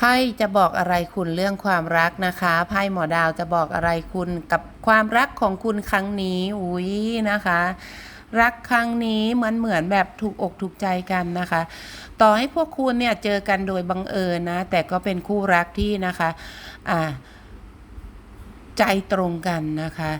ไพ่จะบอกอะไรคุณเรื่องความรักนะคะ ไพ่หมอดาวจะบอกอะไรคุณกับความรักของคุณครั้งนี้อุ้ยนะคะ รักครั้งนี้เหมือนเหมือนแบบถูกอกถูกใจกันนะคะ ต่อให้พวกคุณเนี่ยเจอกันโดยบังเอิญนะ แต่ก็เป็นคู่รักที่นะคะอ่าใจตรงกันนะคะ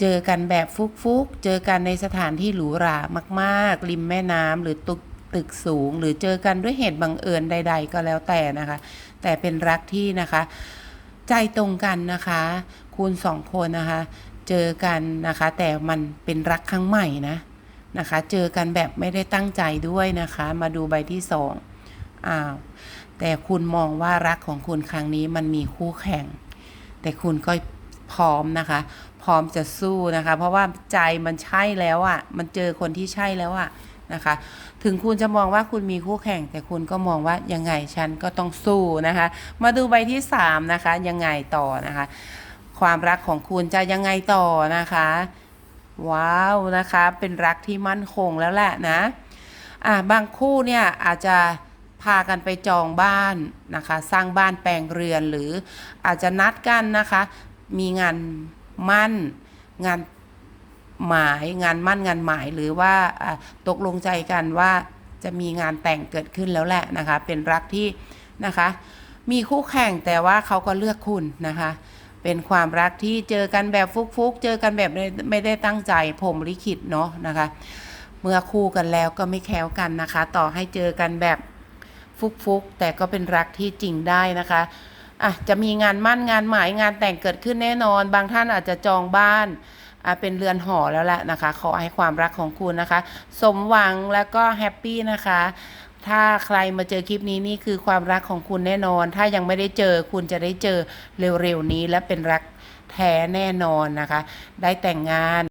เจอกันแบบฟุกๆ เจอกันในสถานที่หรูหรามาก ๆ ริมแม่น้ำหรือตึก ตึกสูง หรือเจอกันด้วยเหตุบังเอิญใด ๆ ก็แล้วแต่นะคะ แต่เป็นรักที่นะคะ ใจตรงกันนะคะ คุณสองคนนะคะ เจอกันนะคะ แต่มันเป็นรักครั้งใหม่นะนะคะ เจอกันแบบไม่ได้ตั้งใจด้วยนะคะ มาดูใบที่สองอ้าวแต่คุณมองว่ารักของคุณครั้งนี้มันมีคู่แข่ง แต่คุณก็พร้อมนะคะ พร้อมจะสู้นะคะ เพราะว่าใจมันใช่แล้วอะ่ะ มันเจอคนที่ใช่แล้วอะ่ะ นะคะ ถึงคุณจะมองว่าคุณมีคู่แข่ง แต่คุณก็มองว่ายังไงฉันก็ต้องสู้นะคะ มาดูใบที่สามนะคะยังไงต่อนะคะ ความรักของคุณจะยังไงต่อนะคะ ว้าวนะคะ เป็นรักที่มั่นคงแล้วแหละนะอ่าบางคู่เนี่ยอาจจะพากันไปจองบ้านนะคะ สร้างบ้านแปลงเรือนหรืออาจจะนัดกันนะคะ มีงานมั่นงาน หมายงานมั่นงานหมายหรือว่าตกลงใจกันว่าจะมีงานแต่งเกิดขึ้นแล้วแหละนะคะ เป็นรักที่นะคะ มีคู่แข่งแต่ว่าเขาก็เลือกคุณนะคะ เป็นความรักที่เจอกันแบบฟุกๆ เจอกันแบบไม่ได้ตั้งใจผมลิขิตเนาะนะคะ เมื่อคู่กันแล้วก็ไม่แคล้วกันนะคะ ต่อให้เจอกันแบบฟุกๆ แต่ก็เป็นรักที่จริงได้นะคะอะจะมีงานมั่นงานหมายงานแต่งเกิดขึ้นแน่นอน บางท่านอาจจะจองบ้าน เป็นเรือนหอแล้วแหละนะคะ ขอให้ความรักของคุณนะคะ สมหวังแล้วก็แฮปปี้นะคะถ้าใครมาเจอคลิปนี้นี่คือความรักของคุณแน่นอน ถ้ายังไม่ได้เจอคุณจะได้เจอเร็วๆนี้และเป็นรักแท้แน่นอนนะคะ ได้แต่งงาน